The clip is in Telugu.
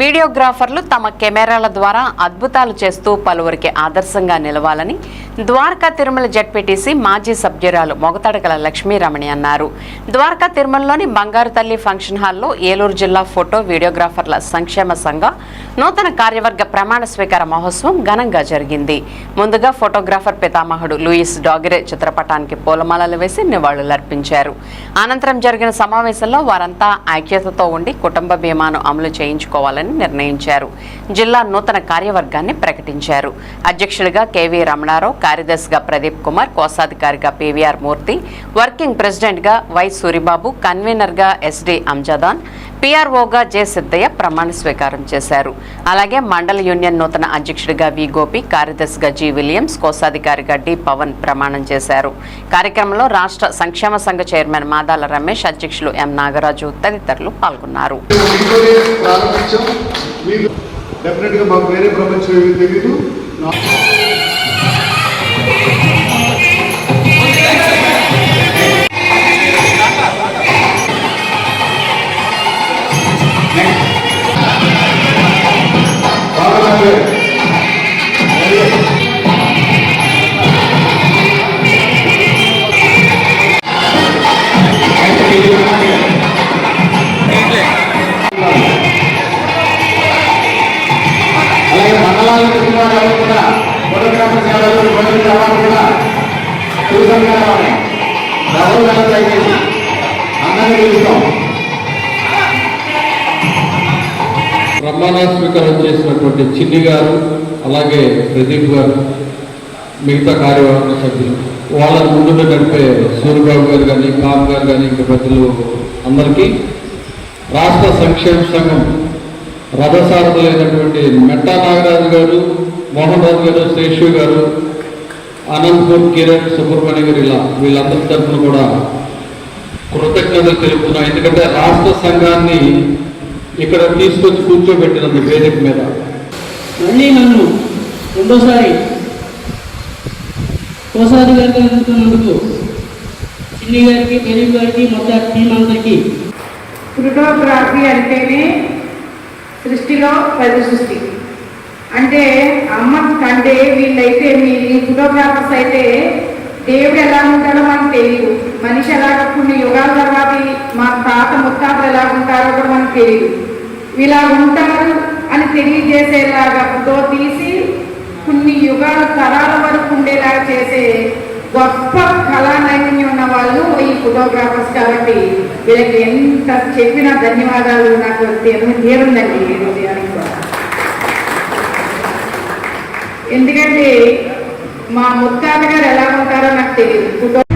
వీడియోగ్రాఫర్లు తమ కెమెరాల ద్వారా అద్భుతాలు చేస్తూ పలువురికి ఆదర్శంగా నిలవాలని ద్వారకా తిరుమల జడ్పీటీసీ మాజీ సభ్యురాలు మొగతడకల లక్ష్మీరమణి అన్నారు. ద్వారకా తిరుమలలోని బంగారు తల్లి ఫంక్షన్ హాల్లో ఏలూరు జిల్లా ఫోటో వీడియోగ్రాఫర్ల సంక్షేమ సంఘ నూతన కార్యవర్గ ప్రమాణ స్వీకార మహోత్సవం ఘనంగా జరిగింది. ముందుగా ఫోటోగ్రాఫర్ పితామహుడు లూయిస్ డాగిరే చిత్రపటానికి పూలమాలలు వేసి నివాళులర్పించారు అనంతరం జరిగిన సమావేశంలో వారంతా ఐక్యతతో ఉండి కుటుంబ బీమాను అమలు చేయించుకోవాలని నిర్ణయించారు. జిల్లా నూతన కార్యవర్గాన్ని ప్రకటించారు. అధ్యక్షుడిగా కెవి రమణారావు కార్యదర్శిగా Pradeep Kumar కోశాధికారిగా P V R Murthy working ప్రెసిడెంట్గా వై. సూరిబాబు కన్వీనర్గా ఎస్డి అంజదాన్ పిఆర్ఓగా జె. సిద్దయ్య ప్రమాణ స్వీకారం చేశారు. అలాగే మండల యూనియన్ నూతన అధ్యక్షుడిగా వి. గోపి కార్యదర్శిగా జి. విలియమ్స్ కోశాధికారిగా డి. పవన్ ప్రమాణం చేశారు. కార్యక్రమంలో రాష్ట్ర సంక్షేమ సంఘ చైర్మన్ మాదాల రమేష్ అధ్యక్షులు ఎం. నాగరాజు తదితరులు పాల్గొన్నారు. మీకు డెఫినెట్గా మాకు వేరే ప్రపంచం ఏమీ తెలీదు ప్రమాణ స్వీకారం చేసినటువంటి చిన్ని గారు అలాగే ప్రదీప్ గారు మిగతా కార్యవర్గ సభ్యులు వాళ్ళ ముందుగా నడిపే సూర్యబాబు గారు కానీ కామ్ గారు కానీ ఇంకా పెద్దలు అందరికీ రాష్ట్ర సంక్షేమ సంఘం రథసారథులైనటువంటి మెట్టా నాగరాజు గారు మోహన్ రాజు గారు శేషు గారు అనంతపూర్ కిరణ్ సుబ్రహ్మణ్య గారు ఇలా వీళ్ళందరి తరఫున కూడా కృతజ్ఞతలు తెలుపుతున్నాం. ఎందుకంటే రాష్ట్ర సంఘాన్ని ఇక్కడ తీసుకొచ్చి కూర్చోబెట్టినందు వేదిక మీద. మళ్ళీ నన్ను రెండోసారి కోసాది గారికి ఎదుగుతున్నందుకు చిన్ని గారికి ప్రదీప్ గారికి మొత్తం టీం అందరికీ. ఫోటోగ్రఫీ అంటేనే సృష్టిలో పది సృష్టి. అంటే అమ్మ కంటే వీళ్ళైతే మీ ఫోటోగ్రాఫర్స్ అయితే దేవుడు ఎలా ఉంటాడో మనకు తెలియదు మనిషి ఎలా కొన్ని యుగాల తర్వాత మా తాత ముత్తాతలు ఎలా ఉంటారో కూడా మనకు తెలియదు ఇలా ఉంటారు అని తెలియజేసేలాగా ఫోటో తీసి కొన్ని యుగాల తరాల వరకు ఉండేలాగా చేసే గొప్ప కళా నైపుణ్యం ఉన్న వాళ్ళు ఈ ఫోటోగ్రాఫర్స్ కాబట్టి వీళ్ళకి ఎంత చెప్పినా ధన్యవాదాలు. నాకు తీరు- తీరుందండి ఈ హృదయానికి కూడా. ఎందుకంటే మా ముత్తాత గారు ఎలా ఉంటారో నాకు తెలియదు ఫోటో